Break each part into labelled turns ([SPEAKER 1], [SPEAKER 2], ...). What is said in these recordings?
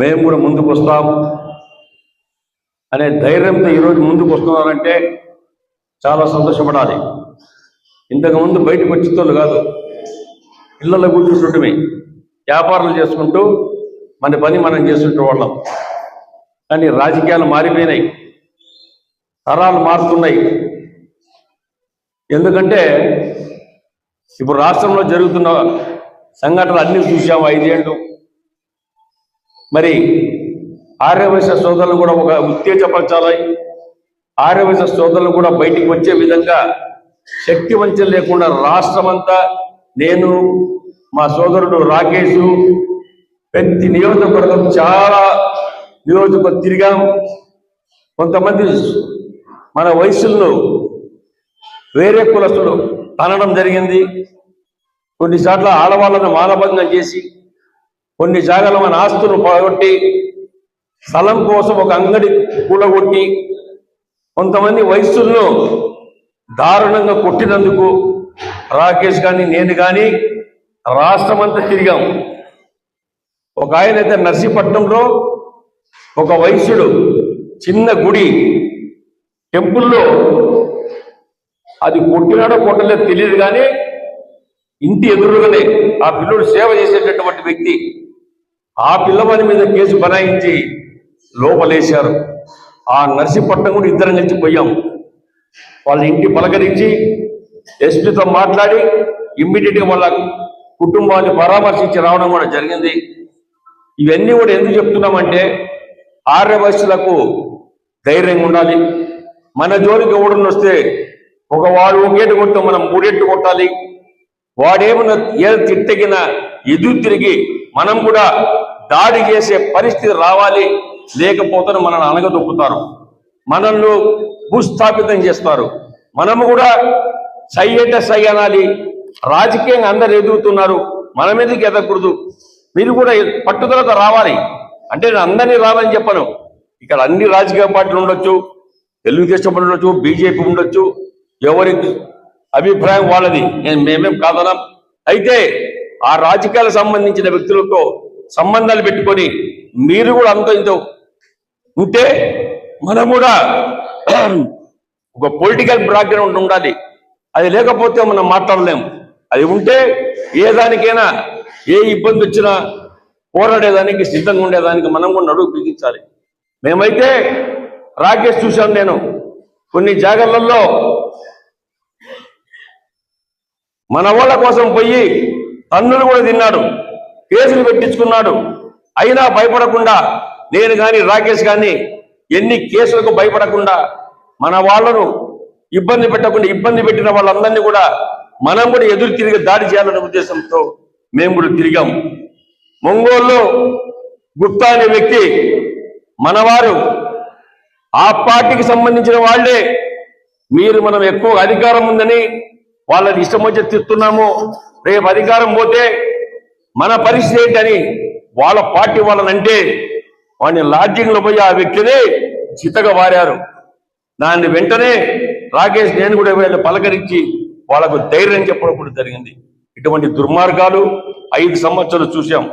[SPEAKER 1] మేము కూడా ముందుకు వస్తాం అనే ధైర్యంతో ఈరోజు ముందుకు వస్తున్నారంటే చాలా సంతోషపడాలి. ఇంతకుముందు బయటకు వచ్చేటోళ్ళు కాదు. ఇళ్ళలో కూర్చుంటుంటమే. వ్యాపారాలు చేసుకుంటూ మన పని మనం చేసుకుంటూ వాళ్ళం. కానీ రాజకీయాలు మారిపోయినాయి. తరాలు మారుతున్నాయి. ఎందుకంటే ఇప్పుడు రాష్ట్రంలో జరుగుతున్న సంఘటనలు అన్ని చూసాము ఐదేళ్ళు. మరి ఆర్యవైశ్య సోదరులు కూడా ఒక ఉత్తేజపరచాలి. ఆర్యవైశ్య సోదరులు కూడా బయటికి వచ్చే విధంగా శక్తి వంచన లేకుండా రాష్ట్రమంతా నేను మా సోదరుడు రాకేష్ ప్రతి నియోజకవర్గం చాలా నియోజకవర్గం తిరిగాం. కొంతమంది మన వయసుల్లో వేరే కులస్తులు తనడం జరిగింది. కొన్నిసార్లు ఆడవాళ్ళను మానభంగం చేసి కొన్ని జాగాల మన ఆస్తులు పోగొట్టి స్థలం కోసం ఒక అంగడి కూలగొట్టి కొంతమంది వయస్సులను దారుణంగా కొట్టినందుకు రాకేష్ కానీ నేను కానీ రాష్ట్రమంతా తిరిగాం. ఒక ఆయన అయితే నర్సీపట్నంలో ఒక వయసుడు చిన్న గుడి టెంపుల్లో అది కొట్టినాడో కొట్టలేదో తెలియదు కానీ ఇంటి ఎదురుగానే ఆ పిల్లోడు సేవ చేసేటటువంటి వ్యక్తి ఆ పిల్లవాడి మీద కేసు బనాయించి లోపలేశారు. ఆ నర్సీపట్నం కూడా ఇద్దరం కలిసి పోయాం. వాళ్ళ ఇంటి పలకరించి ఎస్పీతో మాట్లాడి ఇమ్మీడియట్గా వాళ్ళ కుటుంబాన్ని పరామర్శించి రావడం కూడా జరిగింది. ఇవన్నీ కూడా ఎందుకు చెప్తున్నామంటే ఆర్యవశులకు ధైర్యంగా ఉండాలి. మన జోలికి ఎవడన్నా వస్తే ఒక వాడు ఒకేటి కొట్టు మనం మూడేట్టు కొట్టాలి. వాడేమన్నా ఏ తిట్టగిన ఎదురు తిరిగి మనం కూడా దాడి చేసే పరిస్థితి రావాలి లేకపోతే మనల్ని అనగదొక్కుతారు మనల్ని భూస్థాపితం చేస్తారు. మనము కూడా సై అంటే సై అనాలి. రాజకీయంగా అందరు ఎదుగుతున్నారు. మన మీదకి ఎదగకూడదు. మీరు కూడా పట్టుదలతో రావాలి. అంటే నేను అందరినీ రావాలని చెప్పను. ఇక్కడ అన్ని రాజకీయ పార్టీలు ఉండొచ్చు తెలుగుదేశం ఉండొచ్చు బీజేపీ ఉండొచ్చు. ఎవరి అభిప్రాయం వాళ్ళది. నేను మేమేం కాదనం. అయితే ఆ రాజకీయాలకు సంబంధించిన వ్యక్తులతో సంబంధాలు పెట్టుకొని మీరు కూడా అంత ఇంత ఉంటే మనం కూడా ఒక పొలిటికల్ బ్యాక్గ్రౌండ్ ఉండాలి. అది లేకపోతే మనం మాట్లాడలేం అది ఉంటే ఏ దానికైనా ఏ ఇబ్బంది వచ్చినా పోరాడేదానికి సిద్ధంగా ఉండేదానికి మనం కూడా నడువు బిగించాలి. మేమైతే రాకేష్ చూశాను నేను. కొన్ని జాగర్లలో మన వాళ్ళ కోసం పోయి తన్నులు కూడా తిన్నాడు. కేసులు పెట్టించుకున్నాడు. అయినా భయపడకుండా నేను కానీ రాకేష్ కానీ ఎన్ని కేసులకు భయపడకుండా మన వాళ్ళను ఇబ్బంది పెట్టకుండా ఇబ్బంది పెట్టిన వాళ్ళందరినీ కూడా మనం కూడా ఎదురు తిరిగి దాడి చేయాలనే ఉద్దేశంతో మేము కూడా తిరిగాం. ఒంగోలులో గుప్తా అనే వ్యక్తి మనవారు ఆ పార్టీకి సంబంధించిన వాళ్ళే. మీరు మనం ఎక్కువ అధికారం ఉందని వాళ్ళని ఇష్టం వచ్చి తిస్తున్నాము రేపు అధికారం పోతే మన పరిస్థితి ఏంటని వాళ్ళ పార్టీ వాళ్ళనంటే వాడిని లాడ్జింగ్లో పోయి ఆ వ్యక్తిని చితగా వారారు. దాన్ని వెంటనే రాకేష్ నేను కూడా వీళ్ళు పలకరించి వాళ్ళకు ధైర్యం చెప్పడం కూడా జరిగింది. ఇటువంటి దుర్మార్గాలు ఐదు సంవత్సరాలు చూశాం.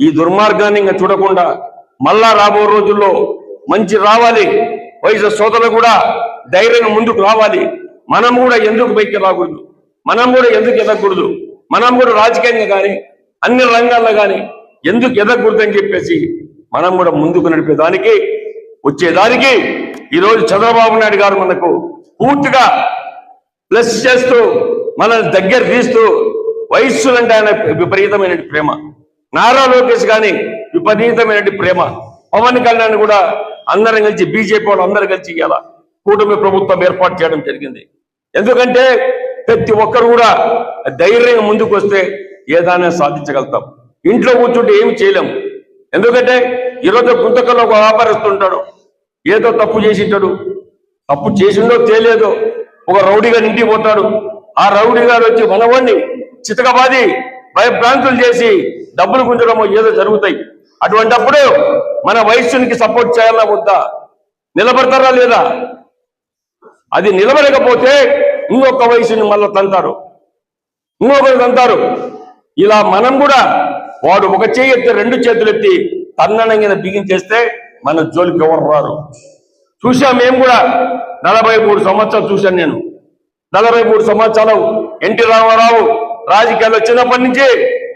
[SPEAKER 1] ఈ దుర్మార్గాన్ని ఇంకా చూడకుండా మళ్ళా రాబో రోజుల్లో మంచి రావాలి. వయసు సోదరులు కూడా ధైర్యంగా ముందుకు రావాలి. మనం కూడా ఎందుకు పైకి రాకూడదు? మనం కూడా ఎందుకు ఎదగకూడదు? మనం కూడా రాజకీయంగా కానీ అన్ని రంగాల్లో కానీ ఎందుకు ఎదగకూడదని చెప్పేసి మనం కూడా ముందుకు నడిపేదానికి వచ్చేదానికి ఈరోజు చంద్రబాబు నాయుడు గారు మనకు పూర్తిగా ప్లస్ చేస్తూ మనల్ని దగ్గర తీస్తూ వయస్సులంటే ఆయన విపరీతమైన ప్రేమ. నారా లోకేష్ కానీ విపరీతమైన ప్రేమ. పవన్ కళ్యాణ్ కూడా అందరం కలిసి బీజేపీ వాళ్ళు అందరం కలిసి ఇవాళ కూటమి ప్రభుత్వం ఏర్పాటు చేయడం జరిగింది. ఎందుకంటే ప్రతి ఒక్కరు కూడా ధైర్యంగా ముందుకు వస్తే ఏదైనా సాధించగలుగుతాం. ఇంట్లో కూర్చుంటే ఏమి చేయలేము ఎందుకంటే ఈరోజు గుంతకల్లో ఒక వ్యాపారిస్తుంటాడు. ఏదో తప్పు చేసింటాడు. తప్పు చేసిండో తెలియదో ఒక రౌడీగా ఇంటికి పోతాడు. ఆ రౌడీ గారు వచ్చి మనవాడిని చితకబాది భయభ్రాంతులు చేసి డబ్బులు గుంజడమో ఏదో జరుగుతాయి. అటువంటప్పుడు మన వయస్సునికి సపోర్ట్ చేయాలా వద్దా? నిలబడతారా లేదా? అది నిలబడకపోతే ఇంకొక వయసుని మళ్ళీ తంతారు. ఇంకొకరు తంతారు. ఇలా మనం కూడా వాడు ఒక చేయి ఎత్తి రెండు చేతులు ఎత్తి తన్ననంగిన బిగించేస్తే మన జోలికి ఎవరు రారు. చూశాం మేము కూడా నలభై మూడు సంవత్సరాలు చూశాను నేను. నలభై మూడు సంవత్సరాలు ఎన్టీ రామారావు రాజకీయాల్లో చిన్నప్పటి నుంచి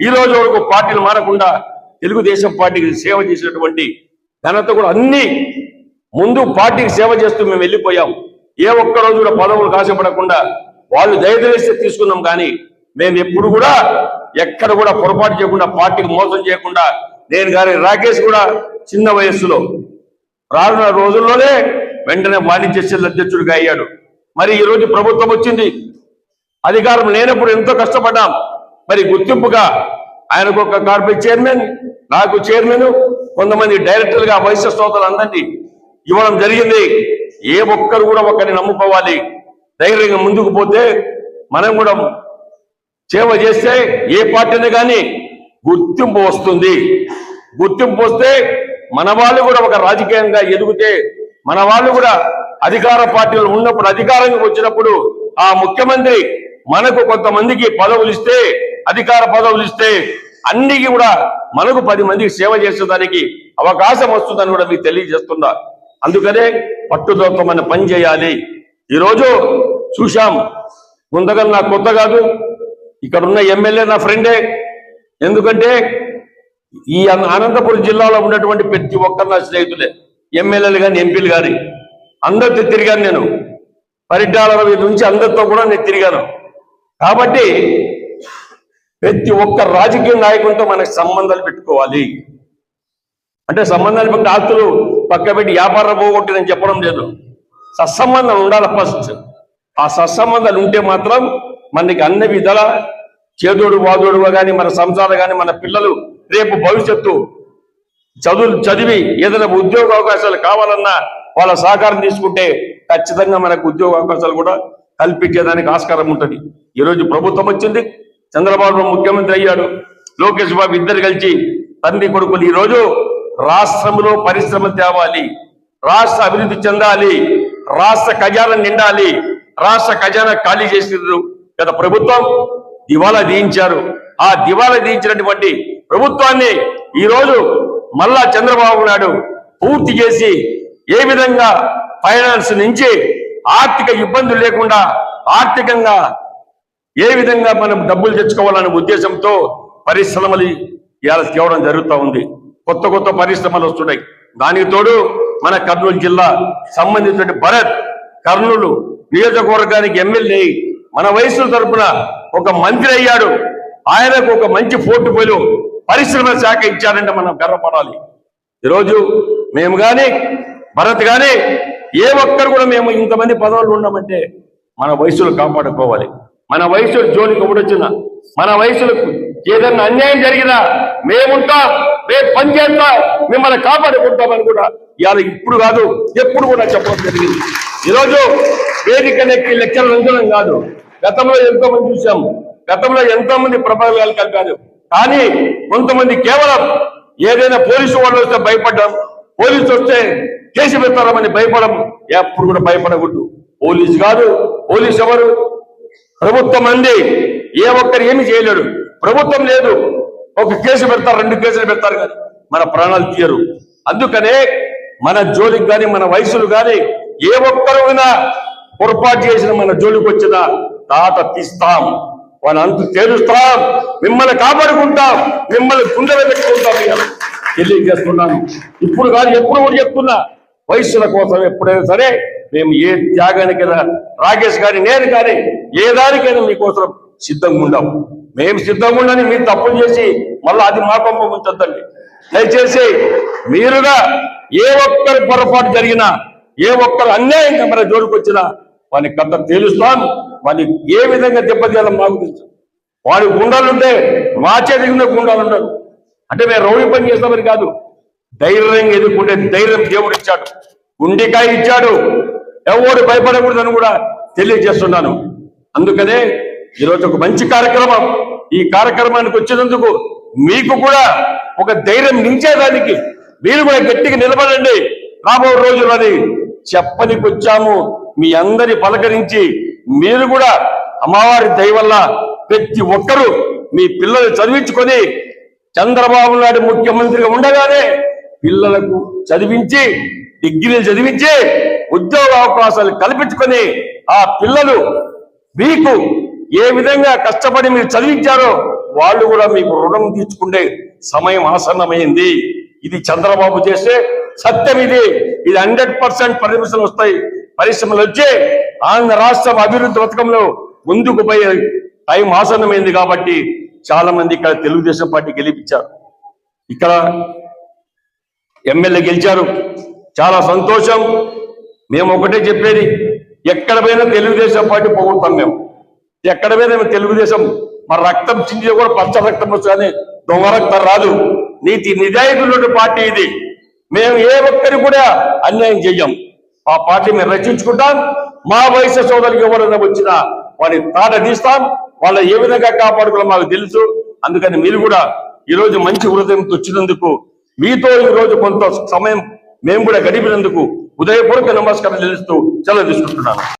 [SPEAKER 1] ఈ రోజు వరకు పార్టీలు మారకుండా తెలుగుదేశం పార్టీకి సేవ చేసినటువంటి ఘనత కూడా అన్ని ముందు పార్టీకి సేవ చేస్తూ మేము వెళ్ళిపోయాం. ఏ ఒక్క రోజు కూడా పదవులు ఆశపడకుండా వాళ్ళు దయదలిస్తే తీసుకున్నాం కానీ మేము ఎప్పుడు కూడా ఎక్కడ కూడా పొరపాటు చేయకుండా పార్టీకి మోసం చేయకుండా నేను కానీ రాకేష్ కూడా చిన్న వయస్సులో రానున్న రోజుల్లోనే వెంటనే వాణిజ్య శిల్ అధ్యక్షుడిగా అయ్యాడు. మరి ఈరోజు ప్రభుత్వం వచ్చింది. అధికారం లేనప్పుడు ఎంతో కష్టపడ్డాం. మరి గుర్తింపుగా ఆయనకు ఒక కార్పొరేట్ చైర్మన్ నాకు చైర్మన్ కొంతమంది డైరెక్టర్లుగా వైశ్య శ్రోతలందరినీ ఇవ్వడం జరిగింది. ఏ ఒక్కరు కూడా ఒకరిని నమ్ముకోవాలి. ధైర్యంగా ముందుకు పోతే మనం కూడా సేవ చేస్తే ఏ పార్టీని కానీ గుర్తింపు వస్తుంది. గుర్తింపు వస్తే మన వాళ్ళు కూడా ఒక రాజకీయంగా ఎదిగితే మన వాళ్ళు కూడా అధికార పార్టీలు ఉన్నప్పుడు అధికారంగా వచ్చినప్పుడు ఆ ముఖ్యమంత్రి మనకు కొంతమందికి పదవులు ఇస్తే అధికార పదవులు ఇస్తే అన్నికి కూడా మనకు పది మందికి సేవ చేసేదానికి అవకాశం వస్తుందని కూడా మీకు తెలియజేస్తున్నా. అందుకనే పట్టుదోత్తమని పని చేయాలి. ఈరోజు చూశాం. ముందుగా నాకు కొత్త కాదు ఇక్కడ ఉన్న ఎమ్మెల్యే నా ఫ్రెండే. ఎందుకంటే ఈ అనంతపురం జిల్లాలో ఉన్నటువంటి ప్రతి ఒక్కరు నా స్నేహితులే ఎమ్మెల్యేలు కానీ ఎంపీలు కానీ అందరితో తిరిగాను నేను. పరిటాల నుంచి అందరితో కూడా నేను తిరిగాను. కాబట్టి ప్రతి ఒక్క రాజకీయ నాయకులతో మనకు సంబంధాలు పెట్టుకోవాలి. అంటే సంబంధాలు పెట్టి ఆస్తులు పక్క పెట్టి వ్యాపారం పోగొట్టిందని చెప్పడం లేదు. సత్సంబంధాలు ఉండాలి ఫస్ట్ ఆ సత్సంబంధాలు ఉంటే మాత్రం మనకి అన్ని విధాల చేదోడు వాదోడుగా కానీ మన సంసారం కానీ మన పిల్లలు రేపు భవిష్యత్తు చదువులు చదివి ఏదైనా ఉద్యోగ అవకాశాలు కావాలన్నా వాళ్ళ సహకారం తీసుకుంటే ఖచ్చితంగా మనకు ఉద్యోగ అవకాశాలు కూడా కల్పించేదానికి ఆస్కారం ఉంటుంది. ఈరోజు ప్రభుత్వం వచ్చింది చంద్రబాబు ముఖ్యమంత్రి అయ్యాడు లోకేష్ బాబు ఇద్దరు కలిసి తండ్రి కొడుకులు. ఈరోజు రాష్ట్రంలో పరిశ్రమ తేవాలి రాష్ట్ర అభివృద్ధి చెందాలి రాష్ట్ర ఖజానా నిండాలి రాష్ట్ర ఖజానా ఖాళీ చేసినారు గత ప్రభుత్వం దివాలా దీయించారు ఆ దివాలా దీయించినటువంటి ప్రభుత్వాన్ని ఈరోజు రోజు మళ్ళా చంద్రబాబు నాయుడు పూర్తి చేసి ఏ విధంగా ఫైనాన్స్ నుంచి ఆర్థిక ఇబ్బందులు లేకుండా ఆర్థికంగా ఏ విధంగా మనం డబ్బులు తెచ్చుకోవాలనే ఉద్దేశంతో పరిశ్రమలు ఇవాళ తేవడం జరుగుతూ ఉంది. కొత్త కొత్త పరిశ్రమలు వస్తున్నాయి. దానికి తోడు మన కర్నూలు జిల్లా సంబంధించిన భరత్ కర్నూలు నియోజకవర్గానికి ఎమ్మెల్యే మన వయసుల తరపున ఒక మంత్రి అయ్యాడు. ఆయనకు ఒక మంచి పోర్టుపోలు పరిశ్రమ శాఖ ఇచ్చారంటే మనం గర్వపడాలి. ఈరోజు మేము కానీ భరత్ కానీ ఏ ఒక్కరు కూడా మేము ఇంతమంది పదవులు ఉన్నామంటే మన వయసులు కాపాడుకోవాలి. మన వయసులు జోలికి ఒకడొచ్చిన మన వయసులకు ఏదన్నా అన్యాయం జరిగినా మేముంటాం రేపు పనిచేస్తాం మిమ్మల్ని కాపాడుకుంటామని కూడా ఇవాళ ఇప్పుడు కాదు ఎప్పుడు కూడా చెప్పడం జరిగింది. ఈరోజు వేదిక నెక్కి లెక్కలు ఉంచడం కాదు. గతంలో ఎంతో మంది చూసాం గతంలో ఎంతో మంది ప్రభావాలు కలిపారు కానీ కొంతమంది కేవలం ఏదైనా పోలీసు వాళ్ళు వస్తే భయపడ్డాం. పోలీసు వస్తే కేసు పెడతారని భయపడం ఎప్పుడు కూడా భయపడకూడదు. పోలీసు కాదు పోలీసు ఎవరు? ప్రభుత్వం అంది ఏ ఒక్కరు ఏమి చేయలేడు. ప్రభుత్వం లేదు. ఒక కేసు పెడతారు రెండు కేసులు పెడతారు కానీ మన ప్రాణాలు తీయరు. అందుకనే మన జోలికి కానీ మన వయసులు కానీ ఏ ఒక్కరు అయినా పొరపాటు చేసిన మన జోలికి వచ్చినా తాట తీస్తాం వాళ్ళ అంతు తేలుస్తాం మిమ్మల్ని కాపాడుకుంటాం. మిమ్మల్ని గుండె పెట్టుకుంటాం తెలియజేస్తున్నాను. ఇప్పుడు కాదు ఎప్పుడు కూడా చెప్తున్నా. వయస్సుల కోసం ఎప్పుడైనా సరే మేము ఏ త్యాగానికైనా రాకేష్ గారి నేను కానీ ఏ దానికైనా మీకోసం సిద్ధంగా ఉండాం. మేము సిద్ధంగా ఉండని మీరు తప్పులు చేసి మళ్ళీ అది మా పంప ఉంచద్దండి దయచేసి మీరుగా ఏ ఒక్కరి పొరపాటు జరిగినా ఏ ఒక్కరు అన్యాయంగా మన జోడుకొచ్చినా వచ్చినా వాని కథ తేలుస్తాం. వాని ఏ విధంగా దెబ్బతీయాలో మాకు తెలుసు. వాడి గుండాలుంటే మా చేతికి గుండాలు ఉండరు. అంటే మేము రౌడీ పని చేస్తామని కాదు. ధైర్యంగా ఎదుర్కొంటే ధైర్యం దేవుడు ఇచ్చాడు. గుండెకాయ ఇచ్చాడు. ఎవడు భయపడకూడదని కూడా తెలియజేస్తున్నాను. అందుకనే ఈరోజు ఒక మంచి కార్యక్రమం. ఈ కార్యక్రమానికి వచ్చినందుకు మీకు కూడా ఒక ధైర్యం నించేదానికి మీరు కూడా గట్టిగా నిలబడండి. రాబో రోజులని చెప్పనికి వచ్చాము మీ అందరి పలకరించి మీరు కూడా అమ్మవారి దయ వల్ల ప్రతి ఒక్కరూ మీ పిల్లలు చదివించుకొని చంద్రబాబు నాయుడు ముఖ్యమంత్రిగా ఉండగానే పిల్లలకు చదివించి డిగ్రీలు చదివించి ఉద్యోగ అవకాశాలు కల్పించుకొని ఆ పిల్లలు మీకు ఏ విధంగా కష్టపడి మీరు చదివించారో వాళ్ళు కూడా మీకు రుణం తీర్చుకునే సమయం ఆసన్నమైంది. ఇది చంద్రబాబు చేసే సత్యం ఇది. ఇది హండ్రెడ్ పర్సెంట్ పరిశ్రమలు వస్తాయి. పరిశ్రమలు వచ్చే ఆంధ్ర రాష్ట్ర అభివృద్ధి పథకంలో ముందుకు పోయే టైం ఆసన్నమైంది కాబట్టి చాలా మంది ఇక్కడ తెలుగుదేశం పార్టీ గెలిపించారు. ఇక్కడ ఎమ్మెల్యే గెలిచారు. చాలా సంతోషం. మేము ఒకటే చెప్పేది ఎక్కడ పోయినా తెలుగుదేశం పార్టీ పోగొడతాం మేము. ఎక్కడ పోయినా మేము తెలుగుదేశం మన రక్తం చింది కూడా పచ్చ రక్తం వస్తుంది దొంగ రక్తం రాదు. నీతి నిజాయితీ పార్టీ ఇది. మేము ఏ ఒక్కరికి కూడా అన్యాయం చెయ్యం. ఆ పార్టీ మేము రచించుకుంటాం మా వయసు సోదరులకు ఎవరైనా వచ్చినా వారిని తాట తీస్తాం వాళ్ళ ఏ విధంగా కాపాడుకోవాలో మాకు తెలుసు. అందుకని మీరు కూడా ఈరోజు మంచి హృదయంతో వచ్చినందుకు మీతో ఈరోజు కొంత సమయం మేము కూడా గడిపినందుకు ఉదయపూర్వక నమస్కారం తెలుస్తూ సెలవు తీసుకుంటున్నాను.